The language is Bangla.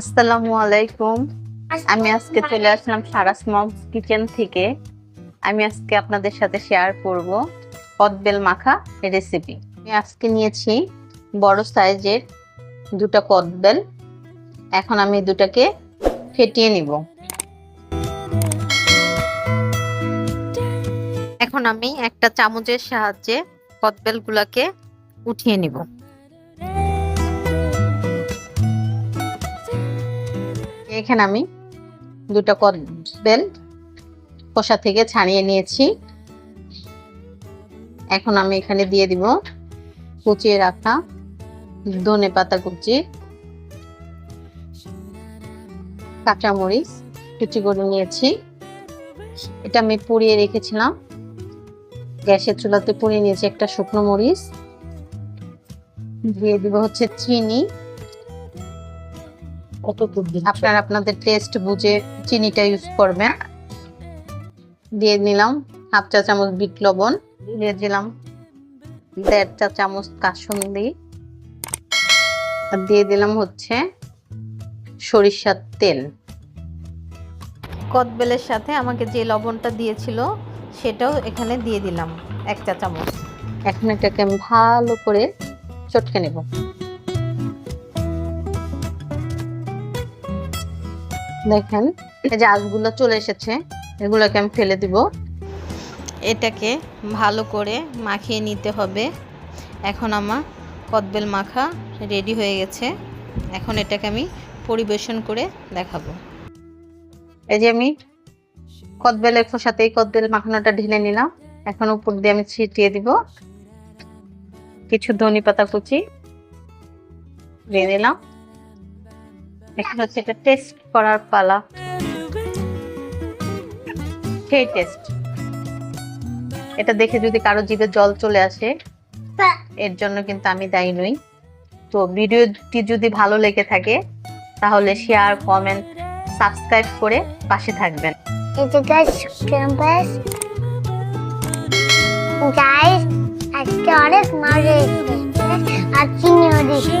আসসালামু আলাইকুম। আমি আজকে চলে আসলাম সারাস মমস কিচেন থেকে। আমি আজকে আপনাদের সাথে শেয়ার করব কদবেল মাখা রেসিপি আমি আজকে নিয়েছি বড় সাইজের দুটো কদবেল এখন আমি দুটাকে ফেটিয়ে নিব। এখন আমি একটা চামচের সাহায্যে কদবেলগুলোকে উঠিয়ে নিব। এখানে আমি। দুটো কদবেল কষা থেকে ছাড়িয়ে নিয়েছি। এখন আমি এখানে দিয়ে দিব কুচিয়ে রাখা ধনে পাতা কুচি, কাঁচামরিচ, কুচি করে নিয়েছি। এটা আমি পুড়িয়ে রেখেছিলাম। গ্যাসের চুলাতে পুড়িয়ে নিয়েছি একটা শুকনো মরিচ। দিয়ে দিব হচ্ছে চিনি। আপনারা আপনাদের টেস্ট বুঝে চিনিটা ইউজ করবেন। দিয়ে নিলাম হাফ চা চামচ বিট লবণ দিয়ে দিলাম দেড় চা চামচ কাসুন্দি আর দিয়ে দিলাম হচ্ছে সরিষার তেল। কদবেলের সাথে আমাকে যে লবণটা দিয়েছিল সেটাও এখানে দিয়ে দিলাম এক চা চামচ। এখন এটাকে আমি ভালো করে চটকে নেব। দেখেন, এই যে আঁশগুলো চলে এসেছে, এগুলোকে আমি ফেলে দিব। এটাকে ভালো করে মাখিয়ে নিতে হবে। এখন আমার কদবেল মাখা রেডি হয়ে গেছে। এখন এটাকে আমি পরিবেশন করে দেখাবো। এই যে আমি কদবেলের খোসাতেই কদবেল মাখানোটা ঢেলে নিলাম। এখন উপর দিয়ে আমি ছিটিয়ে দিব। কিছু ধনে পাতা কুচি দিয়ে দিলাম এখন হচ্ছে এটা টেস্ট করার পালা। সেই টেস্ট এটা দেখে যদি কারও জিভে জল চলে আসে, এর জন্য কিন্তু আমি দায়ী নই। তো ভিডিওটি যদি ভালো লেগে থাকে, তাহলে শেয়ার কমেন্ট সাবস্ক্রাইব করে পাশে থাকবেন। অনেক মজা আর চিনিও দিয়েছি